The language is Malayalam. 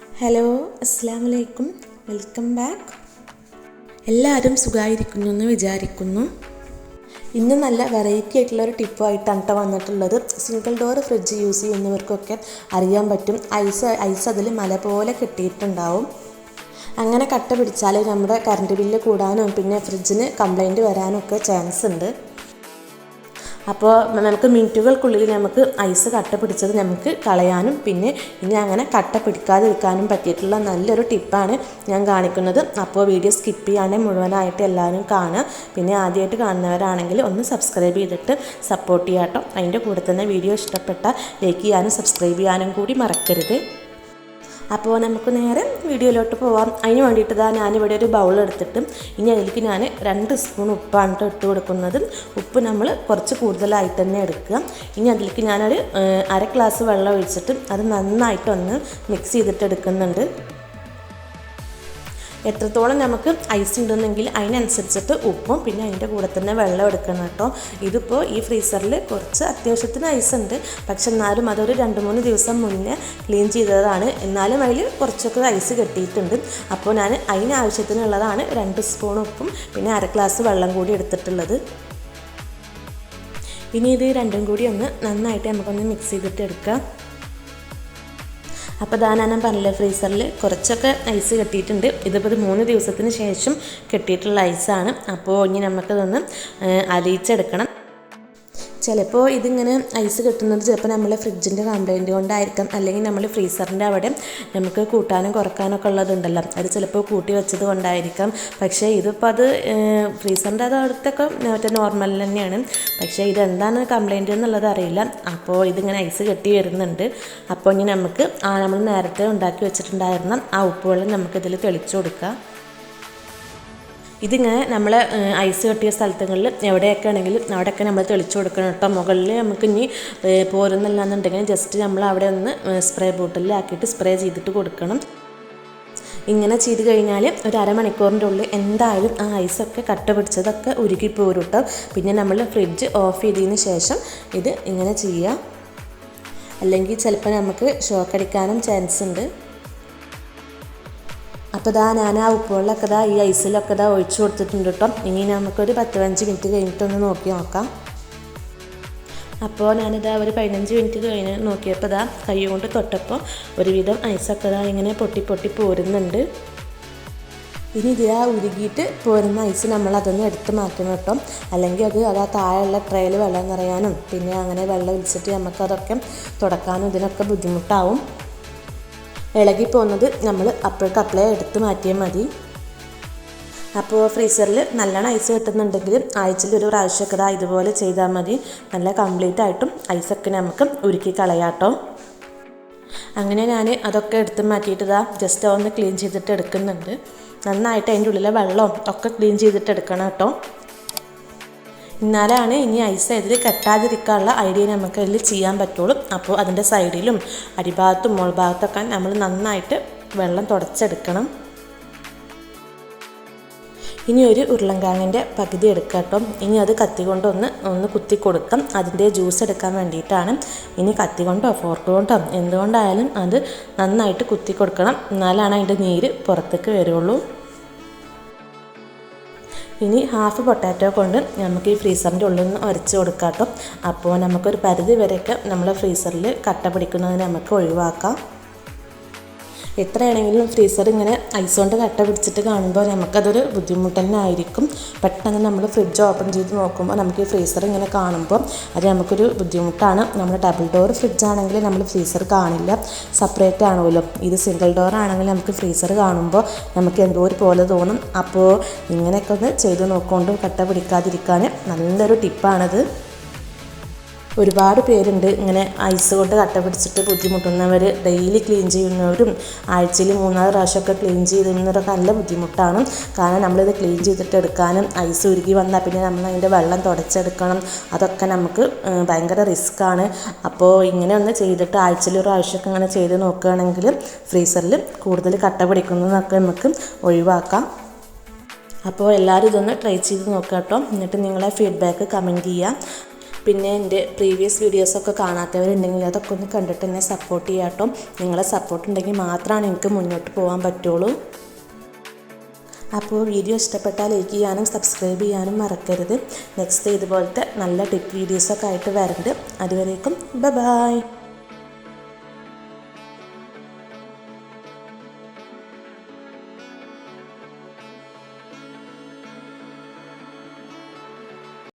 ഹലോ അസ്സാം വലൈക്കും വെൽക്കം ബാക്ക് എല്ലാവരും സുഖമായിരിക്കുന്നു എന്ന് വിചാരിക്കുന്നു. ഇന്ന് നല്ല വെറൈറ്റി ആയിട്ടുള്ള ഒരു ടിപ്പായിട്ടാണ് കേട്ടോ വന്നിട്ടുള്ളത്. സിംഗിൾ ഡോർ ഫ്രിഡ്ജ് യൂസ് ചെയ്യുന്നവർക്കൊക്കെ അറിയാൻ പറ്റും. ഐസ് ഐസ് അതിൽ മല പോലെ കെട്ടിയിട്ടുണ്ടാവും. അങ്ങനെ കട്ട പിടിച്ചാൽ നമ്മുടെ കറണ്ട് ബില്ല് കൂടാനും പിന്നെ ഫ്രിഡ്ജിന് കംപ്ലൈന്റ് വരാനും ഒക്കെ ചാൻസ് ഉണ്ട്. അപ്പോൾ നമുക്ക് മിനിറ്റുകൾക്കുള്ളിൽ നമുക്ക് ഐസ് കട്ട പിടിച്ചത് നമുക്ക് കളയാനും പിന്നെ ഇനി അങ്ങനെ കട്ട പിടിക്കാതിരിക്കാനും പറ്റിയിട്ടുള്ള നല്ലൊരു ടിപ്പാണ് ഞാൻ കാണിക്കുന്നത്. അപ്പോൾ വീഡിയോ സ്കിപ്പ് ചെയ്യാണെങ്കിൽ മുഴുവനായിട്ട് എല്ലാവരും കാണുക. പിന്നെ ആദ്യമായിട്ട് കാണുന്നവരാണെങ്കിൽ ഒന്ന് സബ്സ്ക്രൈബ് ചെയ്തിട്ട് സപ്പോർട്ട് ചെയ്യാട്ടോ. അതിന്റെ കൂടെ തന്നെ വീഡിയോ ഇഷ്ടപ്പെട്ട ലൈക്ക് ചെയ്യാനും സബ്സ്ക്രൈബ് ചെയ്യാനും കൂടി മറക്കരുത്. അപ്പോൾ നമുക്ക് നേരെ വീഡിയോയിലോട്ട് പോവാം. അതിന് വേണ്ടിയിട്ട് ഇതാ ഞാനിവിടെ ഒരു ബൗൾ എടുത്തിട്ട് ഇനി അതിലേക്ക് ഞാൻ രണ്ട് സ്പൂൺ ഉപ്പാണ് ഇട്ട് കൊടുക്കുന്നത്. ഉപ്പ് നമ്മൾ കുറച്ച് കൂടുതലായിട്ട് തന്നെ എടുക്കുക. ഇനി അതിലേക്ക് ഞാനൊരു അര ഗ്ലാസ് വെള്ളം ഒഴിച്ചിട്ട് അത് നന്നായിട്ടൊന്ന് മിക്സ് ചെയ്തിട്ട് എടുക്കുന്നുണ്ട്. എത്രത്തോളം നമുക്ക് ഐസ് ഉണ്ടെന്നെങ്കിൽ അതിനനുസരിച്ചിട്ട് ഉപ്പും പിന്നെ അതിന്റെ കൂടെ തന്നെ വെള്ളം എടുക്കണം കേട്ടോ. ഇതിപ്പോൾ ഈ ഫ്രീസറിൽ കുറച്ച് അത്യാവശ്യത്തിന് ഐസ് ഉണ്ട്. പക്ഷെ എന്നാലും അതൊരു രണ്ട് മൂന്ന് ദിവസം മുന്നേ ക്ലീൻ ചെയ്തതാണ്. എന്നാലും അതിൽ കുറച്ചൊക്കെ ഐസ് കെട്ടിയിട്ടുണ്ട്. അപ്പോൾ ഞാൻ അതിനാവശ്യത്തിനുള്ളതാണ് രണ്ട് സ്പൂൺ ഉപ്പും പിന്നെ അര ഗ്ലാസ് വെള്ളം കൂടി എടുത്തിട്ടുള്ളത്. ഇനി ഇത് രണ്ടും കൂടി ഒന്ന് നന്നായിട്ട് നമുക്കൊന്ന് മിക്സ് ചെയ്തിട്ട് എടുക്കാം. അപ്പോൾ ദാ ഞാൻ പറഞ്ഞില്ലേ ഫ്രീസറിൽ കുറച്ചൊക്കെ ഐസ് കെട്ടിയിട്ടുണ്ട്. ഇതിപ്പോൾ ഒരു മൂന്ന് ദിവസത്തിന് ശേഷം കെട്ടിയിട്ടുള്ള ഐസാണ് അപ്പോൾ ഇനി നമുക്കതൊന്ന് അലിയിച്ചെടുക്കണം. ചിലപ്പോൾ ഇതിങ്ങനെ ഐസ് കിട്ടുന്നത് ചിലപ്പോൾ നമ്മളെ ഫ്രിഡ്ജിന്റെ കംപ്ലൈന്റ് കൊണ്ടായിരിക്കാം. അല്ലെങ്കിൽ നമ്മൾ ഫ്രീസറിന്റെ അവിടെ നമുക്ക് കൂട്ടാനും കുറക്കാനൊക്കെ ഉള്ളതുണ്ടല്ലോ. അത് ചിലപ്പോൾ കൂട്ടി വെച്ചത് കൊണ്ടായിരിക്കാം. പക്ഷേ ഇതിപ്പോൾ അത് ഫ്രീസറിന്റെ അത് അടുത്തൊക്കെ മറ്റേ നോർമൽ തന്നെയാണ്. പക്ഷേ ഇതെന്താണ് കംപ്ലൈന്റ് എന്നുള്ളത് അറിയില്ല. അപ്പോൾ ഇതിങ്ങനെ ഐസ് കെട്ടി വരുന്നുണ്ട്. അപ്പോൾ ഇനി നമുക്ക് ആ നമ്മൾ നേരത്തെ ഉണ്ടാക്കി വെച്ചിട്ടുണ്ടായിരുന്ന ആ ഉപ്പുവെള്ളം നമുക്കിതിൽ തെളിച്ചു കൊടുക്കാം. ഇതിങ്ങനെ നമ്മൾ ഐസ് കെട്ടിയ സ്ഥലത്തുകളിൽ എവിടെയൊക്കെ ആണെങ്കിലും അവിടെയൊക്കെ നമ്മൾ തെളിച്ചു കൊടുക്കണം കേട്ടോ. മുകളിൽ നമുക്ക് ഇനി പോരുന്നില്ലാന്നുണ്ടെങ്കിൽ ജസ്റ്റ് നമ്മൾ അവിടെ ഒന്ന് സ്പ്രേ ബോട്ടിലാക്കിയിട്ട് സ്പ്രേ ചെയ്തിട്ട് കൊടുക്കണം. ഇങ്ങനെ ചെയ്ത് കഴിഞ്ഞാൽ ഒരു അരമണിക്കൂറിന്റെ ഉള്ളിൽ എന്തായാലും ആ ഐസൊക്കെ കട്ട പിടിച്ചതൊക്കെ ഉരുക്കി പോരും കേട്ടോ. പിന്നെ നമ്മൾ ഫ്രിഡ്ജ് ഓഫ് ചെയ്തതിന് ശേഷം ഇത് ഇങ്ങനെ ചെയ്യുക അല്ലെങ്കിൽ ചിലപ്പോൾ നമുക്ക് ഷോക്ക് അടിക്കാനും ചാൻസ് ഉണ്ട്. അപ്പോൾ ഇതാ ഞാൻ ആ ഉപ്പുവെള്ളമൊക്കെ ഇതാ ഈ ഐസിലൊക്കെ ഇതാ ഒഴിച്ചു കൊടുത്തിട്ടുണ്ട് കേട്ടോ ഇനി നമുക്കൊരു പത്ത് പതിനഞ്ച് മിനിറ്റ് കഴിഞ്ഞിട്ടൊന്ന് നോക്കി നോക്കാം. അപ്പോൾ ഞാനിതാ ഒരു പതിനഞ്ച് മിനിറ്റ് കഴിഞ്ഞ് നോക്കിയപ്പോൾ ഇതാ കൈ കൊണ്ട് തൊട്ടപ്പോൾ ഒരുവിധം ഐസൊക്കെ ഇതാ ഇങ്ങനെ പൊട്ടി പൊട്ടി പോരുന്നുണ്ട്. ഇനി ഇതിലാ ഉരുകിയിട്ട് പോരുന്ന ഐസ് നമ്മൾ അതൊന്ന് എടുത്ത് മാറ്റണം കേട്ടോ. അല്ലെങ്കിൽ അത് അത് ആ താഴെയുള്ള ട്രെയിൽ വെള്ളം നിറയാനും പിന്നെ അങ്ങനെ വെള്ളം ഒലിച്ചിട്ട് നമുക്കതൊക്കെ തുടക്കാനും ഇതിനൊക്കെ ബുദ്ധിമുട്ടാവും. ഇളകി പോകുന്നത് നമ്മൾ അപ്പോഴേക്ക് അപ്ലൈ എടുത്ത് മാറ്റിയാൽ മതി. അപ്പോൾ ഫ്രീസറിൽ നല്ലോണം ഐസ് കിട്ടുന്നുണ്ടെങ്കിൽ ആഴ്ചയിൽ ഒരു പ്രാവശ്യമൊക്കെ ഇതാ ഇതുപോലെ ചെയ്താൽ മതി. നല്ല കംപ്ലീറ്റ് ആയിട്ടും ഐസൊക്കെ നമുക്ക് ഉരുക്കി കളയാട്ടോ. അങ്ങനെ ഞാൻ അതൊക്കെ എടുത്ത് മാറ്റിയിട്ട് ഇതാ ജസ്റ്റ് ഒന്ന് ക്ലീൻ ചെയ്തിട്ട് എടുക്കുന്നുണ്ട്. നന്നായിട്ട് അതിന്റെ ഉള്ളിലെ വെള്ളം ഒക്കെ ക്ലീൻ ചെയ്തിട്ട് എടുക്കണം കേട്ടോ. എന്നാലാണ് ഇനി ഐസ് ഇതിൽ കെട്ടാതിരിക്കാനുള്ള ഐഡിയ നമുക്ക് അതിൽ ചെയ്യാൻ പറ്റുള്ളൂ. അപ്പോൾ അതിന്റെ സൈഡിലും അടിഭാഗത്തും മുകൾ ഭാഗത്തൊക്കെ നമ്മൾ നന്നായിട്ട് വെള്ളം തുടച്ചെടുക്കണം. ഇനി ഒരു ഉരുളങ്കാങ്ങിന്റെ പകുതി എടുക്കുക കേട്ടോ. ഇനി അത് കത്തി കൊണ്ടൊന്ന് ഒന്ന് കുത്തി കൊടുക്കാം അതിന്റെ ജ്യൂസ് എടുക്കാൻ വേണ്ടിയിട്ടാണ്. ഇനി കത്തി കൊണ്ടോ ഫോർക്ക് കൊണ്ടോ എന്തുകൊണ്ടായാലും അത് നന്നായിട്ട് കുത്തി കൊടുക്കണം എന്നാലാണ് അതിന്റെ നീര് പുറത്തേക്ക് വരുള്ളൂ. ഇനി ഹാഫ് പൊട്ടാറ്റോ കൊണ്ട് നമുക്ക് ഈ ഫ്രീസറിന്റെ ഉള്ളിൽ നിന്ന് ഉരച്ച് കൊടുക്കാം അപ്പോൾ നമുക്കൊരു പരിധി വരെയൊക്കെ നമ്മൾ ഫ്രീസറിൽ കട്ട പിടിക്കുന്നത് നമുക്ക് ഒഴിവാക്കാം. എത്രയാണെങ്കിലും ഫ്രീസർ ഇങ്ങനെ ഐസ് കൊണ്ട് കട്ട പിടിച്ചിട്ട് കാണുമ്പോൾ നമുക്കതൊരു ബുദ്ധിമുട്ട് തന്നെ ആയിരിക്കും പെട്ടെന്ന് നമ്മൾ ഫ്രിഡ്ജ് ഓപ്പൺ ചെയ്ത് നോക്കുമ്പോൾ നമുക്ക് ഈ ഫ്രീസർ ഇങ്ങനെ കാണുമ്പോൾ അത് നമുക്കൊരു ബുദ്ധിമുട്ടാണ്. നമ്മൾ ഡബിൾ ഡോർ ഫ്രിഡ്ജ് ആണെങ്കിൽ നമ്മൾ ഫ്രീസർ കാണില്ല. സെപ്പറേറ്റ് ആണല്ലോ. ഇത് സിംഗിൾ ഡോർ ആണെങ്കിൽ നമുക്ക് ഫ്രീസർ കാണുമ്പോൾ നമുക്ക് എന്തോ ഒരു പോലെ തോന്നും. അപ്പോൾ ഇങ്ങനെയൊക്കെ ഒന്ന് ചെയ്ത് നോക്കൊണ്ട് കട്ട പിടിക്കാതിരിക്കാൻ നല്ലൊരു ടിപ്പാണത്. ഒരുപാട് പേരുണ്ട്. ഇങ്ങനെ ഐസ് കൊണ്ട് കട്ട പിടിച്ചിട്ട് ബുദ്ധിമുട്ടുന്നവർ ഡെയിലി ക്ലീൻ ചെയ്യുന്നവരും ആഴ്ചയിൽ മൂന്നാൽ പ്രാവശ്യമൊക്കെ ക്ലീൻ ചെയ്യുന്നവരൊക്കെ നല്ല ബുദ്ധിമുട്ടാണ്. കാരണം നമ്മളിത് ക്ലീൻ ചെയ്തിട്ട് എടുക്കാനും ഐസ് ഉരുകി വന്നാൽ പിന്നെ നമ്മൾ അതിന്റെ വെള്ളം തുടച്ചെടുക്കണം. അതൊക്കെ നമുക്ക് ഭയങ്കര റിസ്ക്കാണ് അപ്പോൾ ഇങ്ങനെ ഒന്ന് ചെയ്തിട്ട് ആഴ്ചയിൽ ഒരു പ്രാവശ്യമൊക്കെ ഇങ്ങനെ ചെയ്ത് നോക്കുകയാണെങ്കിൽ ഫ്രീസറിൽ കൂടുതൽ കട്ട പിടിക്കുന്നതൊക്കെ നമുക്ക് ഒഴിവാക്കാം. അപ്പോൾ എല്ലാവരും ഇതൊന്ന് ട്രൈ ചെയ്ത് നോക്കാം കേട്ടോ. എന്നിട്ട് നിങ്ങളെ ഫീഡ്ബാക്ക് കമന്റ് ചെയ്യുക. പിന്നെ എന്റെ പ്രീവിയസ് വീഡിയോസൊക്കെ കാണാത്തവരുണ്ടെങ്കിൽ അതൊക്കെ ഒന്ന് കണ്ടിട്ട് എന്നെ സപ്പോർട്ട് ചെയ്യാട്ടോ നിങ്ങളെ സപ്പോർട്ട് ഉണ്ടെങ്കിൽ മാത്രമാണ് എനിക്ക് മുന്നോട്ട് പോകാൻ പറ്റുള്ളൂ. അപ്പോൾ വീഡിയോ ഇഷ്ടപ്പെട്ടാൽ ലൈക്ക് ചെയ്യാനും സബ്സ്ക്രൈബ് ചെയ്യാനും മറക്കരുത്. നെക്സ്റ്റ് ഇതുപോലത്തെ നല്ല ടിപ്പ് വീഡിയോസൊക്കെ ആയിട്ട് വരുന്നുണ്ട് അതുവരേക്കും ബൈ